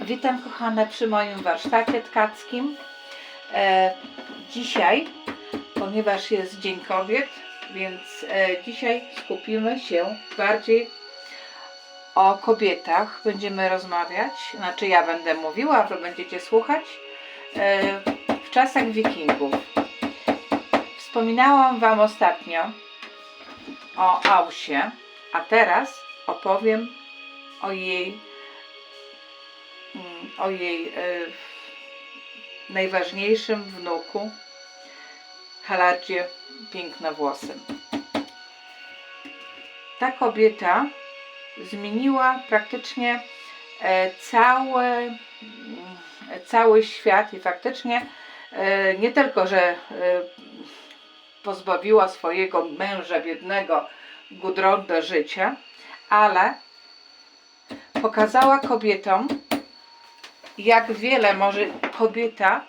Witam kochane przy moim warsztacie tkackim. E, dzisiaj, ponieważ jest Dzień Kobiet, więc e, dzisiaj skupimy się bardziej o kobietach. Będziemy rozmawiać, znaczy ja będę mówiła, wy będziecie słuchać. E, w czasach wikingów. Wspominałam Wam ostatnio o Ausie, a teraz opowiem o jej o jej e, najważniejszym wnuku, Halardzie Pięknowłosym. Ta kobieta zmieniła praktycznie e, cały, mm, cały świat i faktycznie e, nie tylko, że pozbawiła swojego męża biednego Gudronda życia, ale pokazała kobietom, jak wiele może kobieta,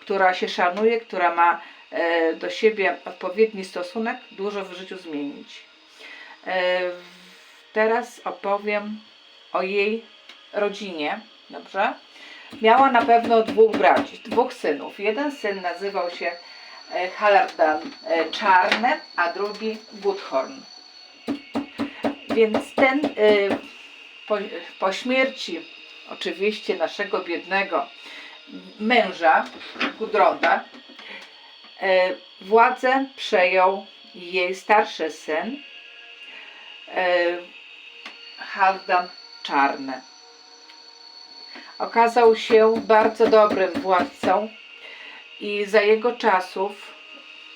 która się szanuje, która ma e, do siebie odpowiedni stosunek, dużo w życiu zmienić. E, teraz opowiem o jej rodzinie, dobrze? Miała na pewno dwóch braci, dwóch synów. Jeden syn nazywał się e, Halardan e, Czarny, a drugi Gudhorn. Więc ten po, po śmierci oczywiście naszego biednego męża Gudronda e, władzę przejął jej starszy syn e, Haldan Czarny. Okazał się bardzo dobrym władcą i za jego czasów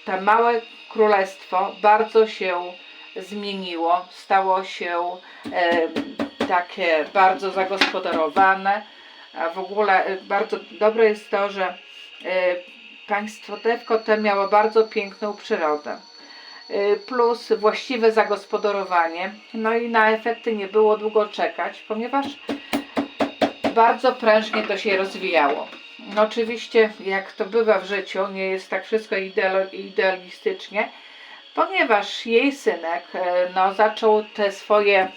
to małe królestwo bardzo się zmieniło, stało się e, takie bardzo zagospodarowane. A w ogóle e, bardzo dobre jest to, że e, państwo Tewko te miało bardzo piękną przyrodę. E, Plus właściwe zagospodarowanie. No i na efekty nie było długo czekać, ponieważ bardzo prężnie to się rozwijało. No oczywiście, jak to bywa w życiu, nie jest tak wszystko idealistycznie, ponieważ jej synek no, zaczął te swoje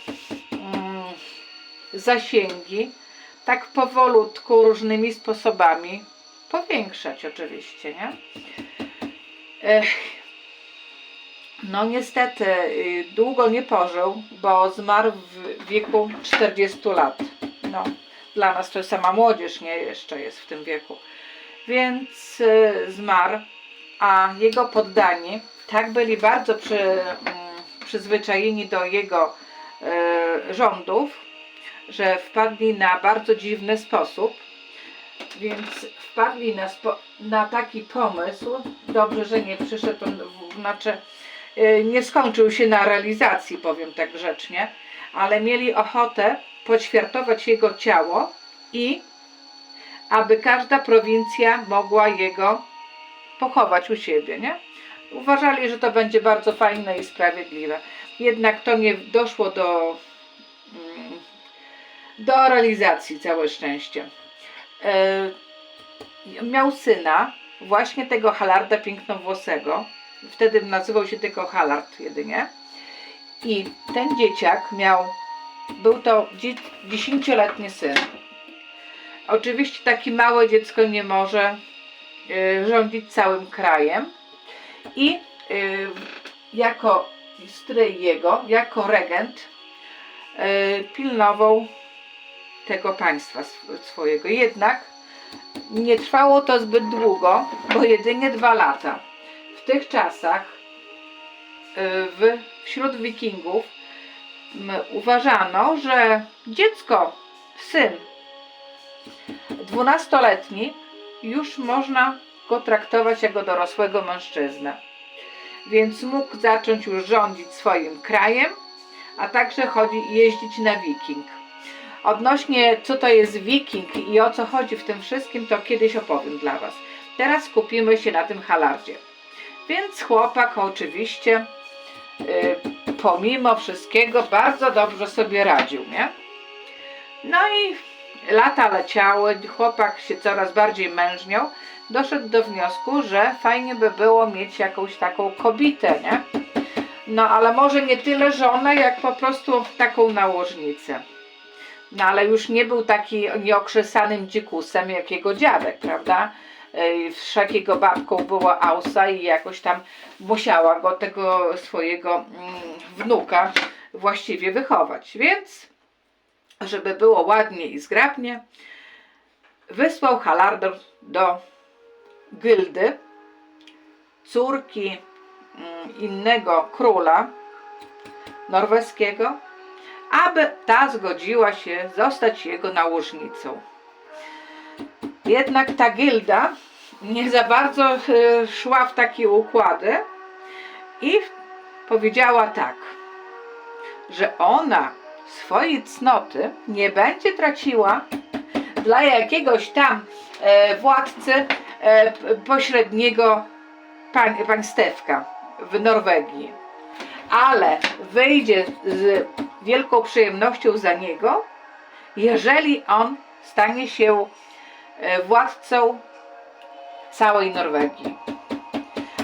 zasięgi tak powolutku, różnymi sposobami powiększać oczywiście, nie? No niestety y, długo nie pożył, bo zmarł w wieku 40 lat. No, dla nas to jest sama młodzież, nie jeszcze jest w tym wieku. Więc y, zmarł, a jego poddani tak byli bardzo przy, mm, przyzwyczajeni do jego y, rządów, że wpadli na bardzo dziwny sposób. Więc wpadli na, na taki pomysł, dobrze, że nie przyszedł, znaczy y, nie skończył się na realizacji, powiem tak grzecznie, ale mieli ochotę poćwiartować jego ciało i aby każda prowincja mogła jego pochować u siebie, nie? Uważali, że to będzie bardzo fajne i sprawiedliwe. Jednak to nie doszło do, mm, do realizacji, całe szczęście. E, miał syna, właśnie tego Halarda Pięknowłosego. Wtedy nazywał się tylko Halard jedynie. I ten dzieciak miał, był to dzie- dziesięcioletni syn. Oczywiście takie małe dziecko nie może y, rządzić całym krajem. I y, jako stryj jego, jako regent, y, pilnował tego państwa sw- swojego. Jednak nie trwało to zbyt długo, bo jedynie dwa lata. W tych czasach y, w, wśród wikingów uważano, że dziecko, syn dwunastoletni już można go traktować jako dorosłego mężczyznę. Więc mógł zacząć już rządzić swoim krajem, a także chodzi, jeździć na wiking. Odnośnie co to jest wiking i o co chodzi w tym wszystkim, to kiedyś opowiem dla Was. Teraz skupimy się na tym halardzie. Więc chłopak oczywiście, y, pomimo wszystkiego, bardzo dobrze sobie radził, nie? No i lata leciały, chłopak się coraz bardziej mężniał, doszedł do wniosku, że fajnie by było mieć jakąś taką kobietę, nie? No ale może nie tyle żonę, jak po prostu taką nałożnicę. No ale już nie był taki nieokrzesanym dzikusem jak jego dziadek, prawda? Yy, Wszak jego babką była Ausa i jakoś tam musiała go, tego swojego mm, wnuka właściwie wychować. Więc, żeby było ładnie i zgrabnie, wysłał Halardor do Gildy, córki mm, innego króla norweskiego, aby ta zgodziła się zostać jego nałożnicą. Jednak ta gilda nie za bardzo e, szła w takie układy i powiedziała tak, że ona swojej cnoty nie będzie traciła dla jakiegoś tam e, władcy e, pośredniego pań, państewka w Norwegii, ale wyjdzie z wielką przyjemnością za niego, jeżeli on stanie się e, władcą całej Norwegii.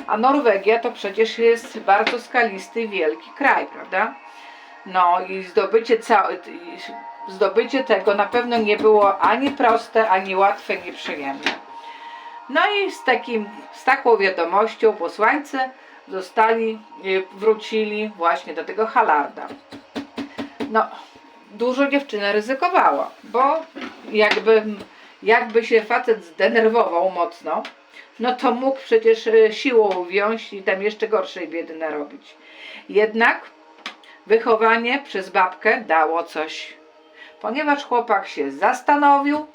A Norwegia to przecież jest bardzo skalisty, wielki kraj, prawda? No i zdobycie, ca- i zdobycie tego na pewno nie było ani proste, ani łatwe, ani przyjemne. No i z, takim, z taką wiadomością posłańcy zostali, y, wrócili właśnie do tego Halarda. No, dużo dziewczyna ryzykowała, bo jakby, jakby się facet zdenerwował mocno, no to mógł przecież y, siłą wziąć i tam jeszcze gorszej biedy narobić. Jednak wychowanie przez babkę dało coś, ponieważ chłopak się zastanowił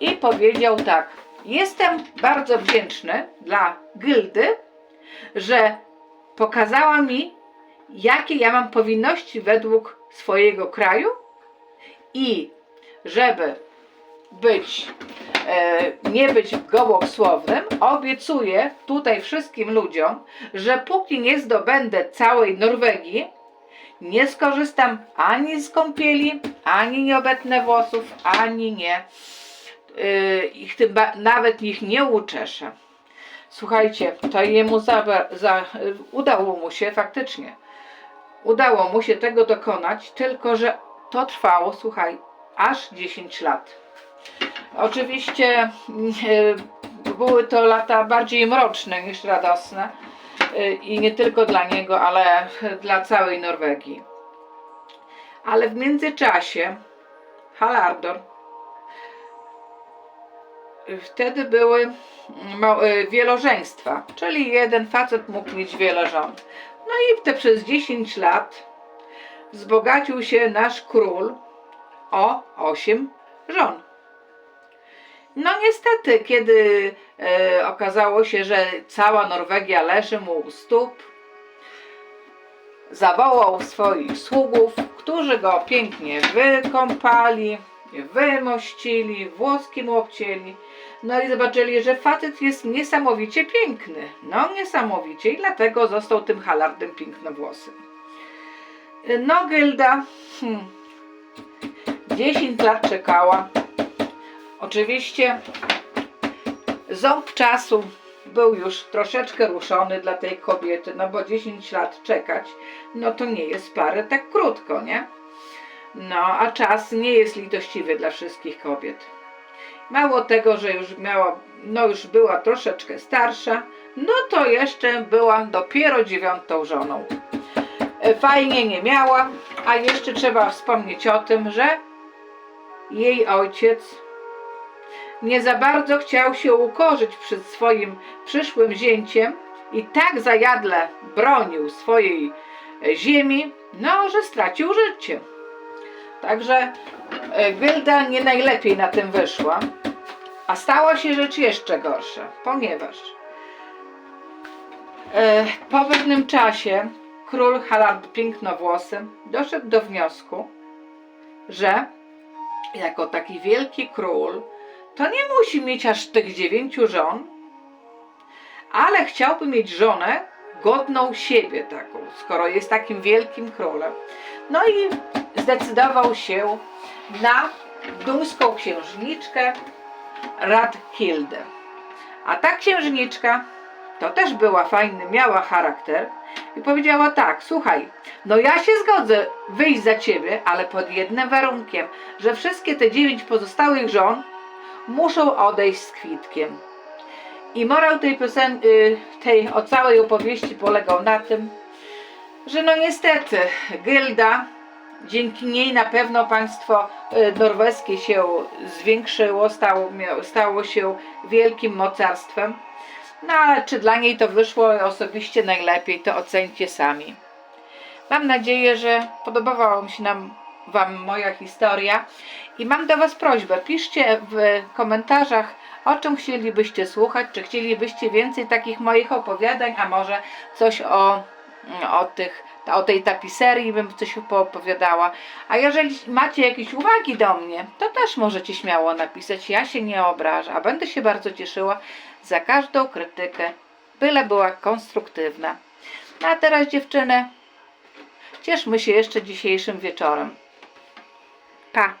i powiedział tak: Jestem bardzo wdzięczny dla gildy, że pokazała mi, jakie ja mam powinności według swojego kraju i żeby być, e, nie być gołosłownym, obiecuję tutaj wszystkim ludziom, że póki nie zdobędę całej Norwegii, nie skorzystam ani z kąpieli, ani nie obetnę włosów, ani nie yy, ich tym nawet ich nie uczeszę. Słuchajcie, to jemu za, za, y, udało mu się faktycznie. Udało mu się tego dokonać, tylko że to trwało, słuchaj, aż 10 lat. Oczywiście yy, były to lata bardziej mroczne niż radosne yy, i nie tylko dla niego, ale dla całej Norwegii. Ale w międzyczasie Halardor wtedy były y, wielożeństwa, czyli jeden facet mógł mieć wiele żon. No i te przez 10 lat wzbogacił się nasz król o 8 żon. No niestety, kiedy e, okazało się, że cała Norwegia leży mu u stóp, zawołał swoich sługów, którzy go pięknie wykąpali, wymościli, włoskim obcięli. No i zobaczyli, że facet jest niesamowicie piękny. No niesamowicie i dlatego został tym halardem pięknowłosym. No Gilda hmm, 10 lat czekała. Oczywiście ząb czasu był już troszeczkę ruszony dla tej kobiety, no bo 10 lat czekać, no to nie jest parę tak krótko, nie? No, a czas nie jest litościwy dla wszystkich kobiet. Mało tego, że już miała, no już była troszeczkę starsza, no to jeszcze była dopiero dziewiątą żoną. E, Fajnie nie miała, a jeszcze trzeba wspomnieć o tym, że jej ojciec nie za bardzo chciał się ukorzyć przed swoim przyszłym zięciem i tak zajadle bronił swojej e, ziemi, no, że stracił życie. Także e, Gilda nie najlepiej na tym wyszła, a stała się rzecz jeszcze gorsza, ponieważ e, po pewnym czasie król Halard Pięknowłosy doszedł do wniosku, że jako taki wielki król to nie musi mieć aż tych dziewięciu żon, ale chciałby mieć żonę godną siebie taką, skoro jest takim wielkim królem. No i zdecydował się na duńską księżniczkę Radhildę. A ta księżniczka to też była fajny, miała charakter i powiedziała tak, słuchaj, no ja się zgodzę wyjść za ciebie, ale pod jednym warunkiem, że wszystkie te dziewięć pozostałych żon muszą odejść z kwitkiem. I morał tej piosenki, tej o całej opowieści polegał na tym, że no niestety Gilda, dzięki niej na pewno państwo y, norweskie się zwiększyło, stało, stało się wielkim mocarstwem. No ale czy dla niej to wyszło osobiście najlepiej, to ocencie sami. Mam nadzieję, że podobała się nam Wam moja historia i mam do Was prośbę. Piszcie w komentarzach, o czym chcielibyście słuchać, czy chcielibyście więcej takich moich opowiadań, a może coś o, o, tych, o tej tapiserii bym coś poopowiadała. A jeżeli macie jakieś uwagi do mnie, to też możecie śmiało napisać. Ja się nie obrażę, a będę się bardzo cieszyła za każdą krytykę, byle była konstruktywna. No a teraz dziewczyny, cieszmy się jeszcze dzisiejszym wieczorem. Pa!